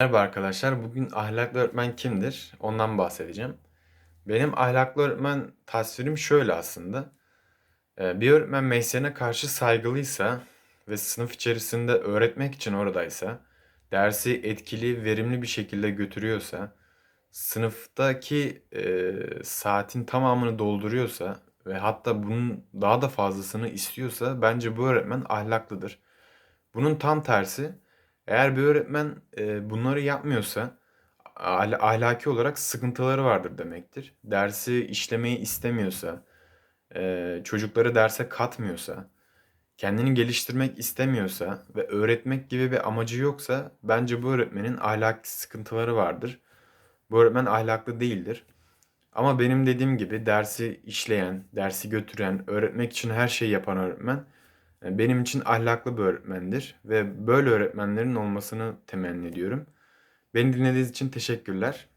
Merhaba arkadaşlar. Bugün ahlaklı öğretmen kimdir? Ondan bahsedeceğim. Benim ahlaklı öğretmen tasvirim şöyle aslında. Ee, Bir öğretmen mesleğine karşı saygılıysa ve sınıf içerisinde öğretmek için oradaysa, dersi etkili, verimli bir şekilde götürüyorsa, sınıftaki e, saatin tamamını dolduruyorsa ve hatta bunun daha da fazlasını istiyorsa bence bu öğretmen ahlaklıdır. Bunun tam tersi, eğer bir öğretmen e, bunları yapmıyorsa ahl- ahlaki olarak sıkıntıları vardır demektir. Dersi işlemeyi istemiyorsa, e, çocukları derse katmıyorsa, kendini geliştirmek istemiyorsa ve öğretmek gibi bir amacı yoksa bence bu öğretmenin ahlaki sıkıntıları vardır. Bu öğretmen ahlaklı değildir. Ama benim dediğim gibi dersi işleyen, dersi götüren, öğretmek için her şeyi yapan öğretmen benim için ahlaklı bir öğretmendir ve böyle öğretmenlerin olmasını temenni ediyorum. Beni dinlediğiniz için teşekkürler.